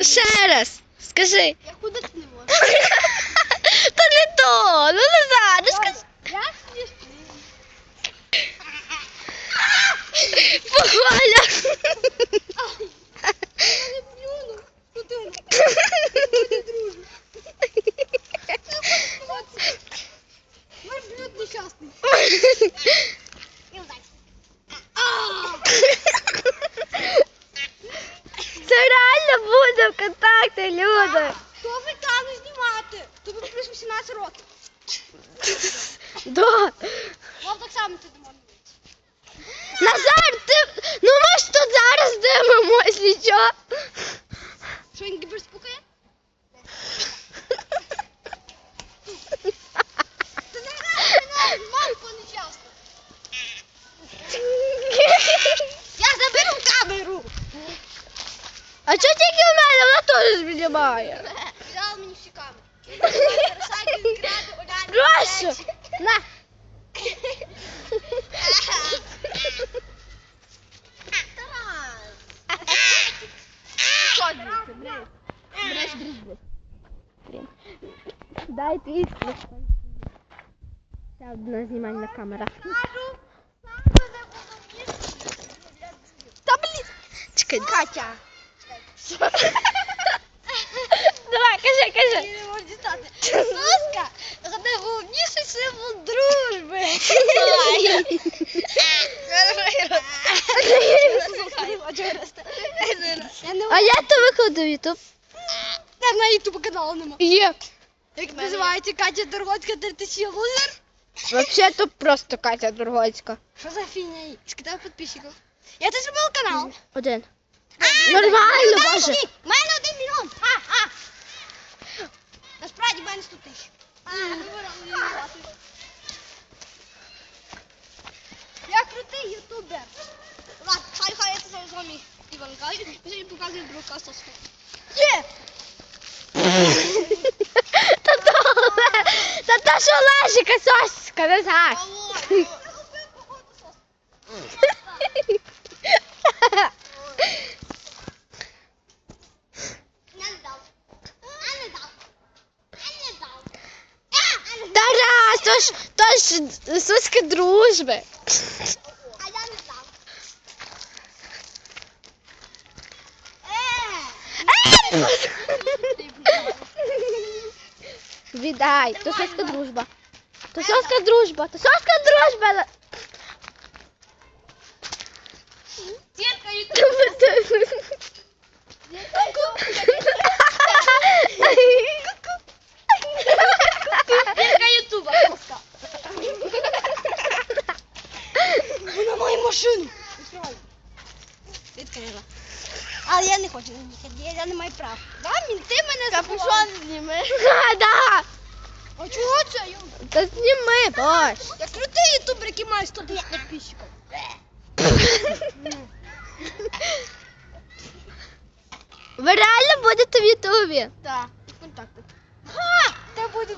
Ще раз. Скажи. Я ходити не можу. Та не то. Ну назад, ну скажи. Я смішний. Погаля. Я не плюну. Ну ти не дружу. Ваш блюд нещасний. Це буде в контакті, люди. Хто ви там знімати? Тобі плюс 18 років. Да. Вам так само це не можна бути. Назар, ти. Ну ми ж тут зараз дивимось, нічого. Що він кібер спукає? Та не грай, не мамко нечасно. Я заберу камеру. А чого тільки в мене? Вона теж знімає. Взяла мені всі камери. Прошу. На. Дай твій телефон. Ще одна знімальна камера. Та блін. Чекай. Катя. Давай, кажи, кажи. Я не можу дістати. Соска найголовніший символ дружби. Не А я то викладу в Ютуб. Та на ютуб каналу нема. Є. Як називається Катя Дорогоцька 3000 лузер? Вообще то просто Катя Дургоцька. Що за фігня? Скидав підписчиків. Я теж зробила канал. Один. Нормально, боже. У мене один мільйон. А, а. Мене 100 тисяч. Я крутий ютубер. Ладно, хай хай я це з вами Іванка. Я сьогодні показую друга соску. Є! Та то, та то що лежить, соска, не Тарас, то ж, то ж соска дружби. А я не дам. Віддай, то соска дружба. То соска дружба, то соска дружба. Дітка Дітка ютуба. Вона має машину. Відкрила. Але я не хочу їхати, я не маю прав. Да, мінти мене Капюшон зніми. А, да. А чого це? Я, Та зніми, бож. я крутий ютубер, який має 100 тисяч підписчиків. Ви реально будете в Ютубі? Так, контакти. Це буде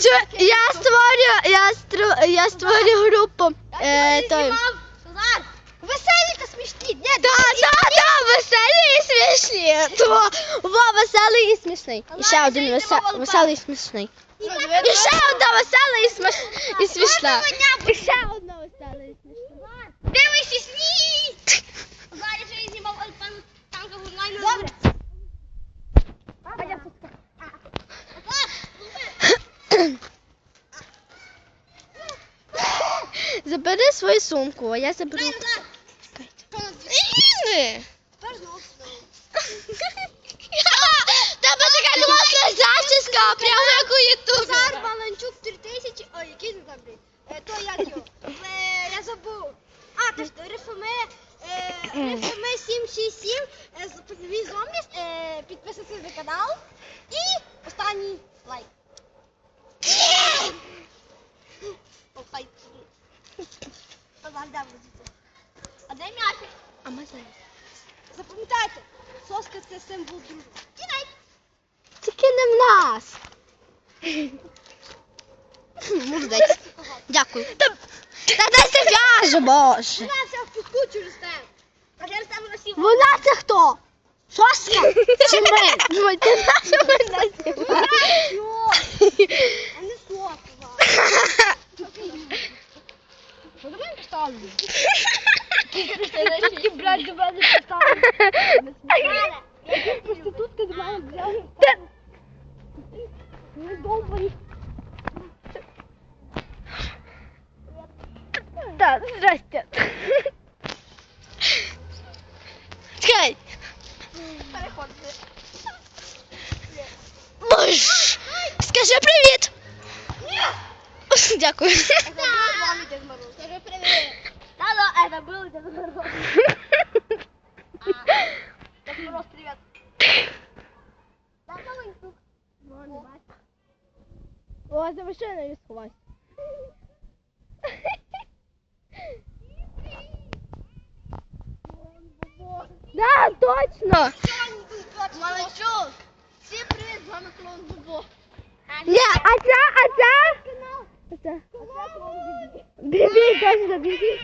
Чо- Я створю, я стру, я створю групу. Е, той. Та смішні. Ні, Да, да, да, веселий і смішні. То, во, веселий і смішний. І ще один весе- веселий і смішний. І ще одна весела і, сміш... і смішна. І ще одна весела і смішна. Дивись і сніг! Зараз я знімав Альпан танка онлайн. Добре. Забери свою сумку, а я заберу. Іни. Тебе така класна зачіска, прямо як у Ютубі. Назар Баланчук 3000, ой, який це там, блін? Е, То як його? Е, Я забув. А, то ж, Рифоме, е, Рифоме 767, е, з- мій зомбіс, е, підписуйтесь на канал. І останній лайк. О, хай. Назар, де ви звідси? А де м'ячик? А ми зараз. Запам'ятайте, соска це символ дружби. Кінець. Не. Молодець. Дякую. Та, де це в'яже, боже. Вона вся в піску через те. А через те вона сіла. Вона це хто? Соска! Чи ми? Ну, ти наша мене знімаєш? А не сокова. Давай поставлю. Ти, блядь, до мене поставлю. Скажи привіт! Ні! Дякую. Скажи привіт. Алло, это был Дед Мороз. Дед Мороз, привет. Да, давай, сук. О, а за машиной не схватит. Да, точно! Малышов, всем привет, с вами клоун Бубо. Ні, а це, а це? А це? Бібі, точно, бібі.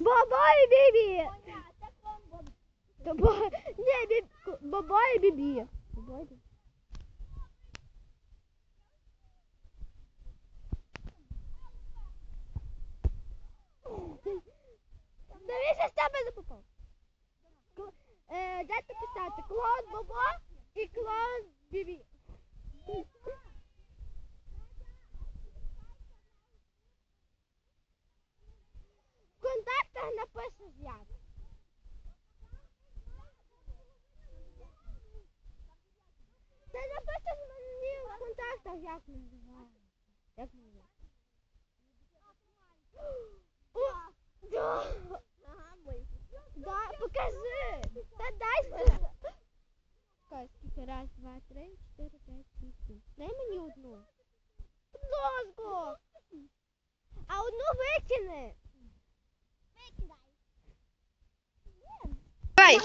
Баба і бібі. Баба, ні, бібі, баба і бібі. Баба і бібі. як називається? Як називається? Да, покажи! Та дай сюди! Скільки? Раз, два, три, чотири, п'ять, шість, сім. Дай мені одну. Ложку! А одну викини! Викидай! Давай!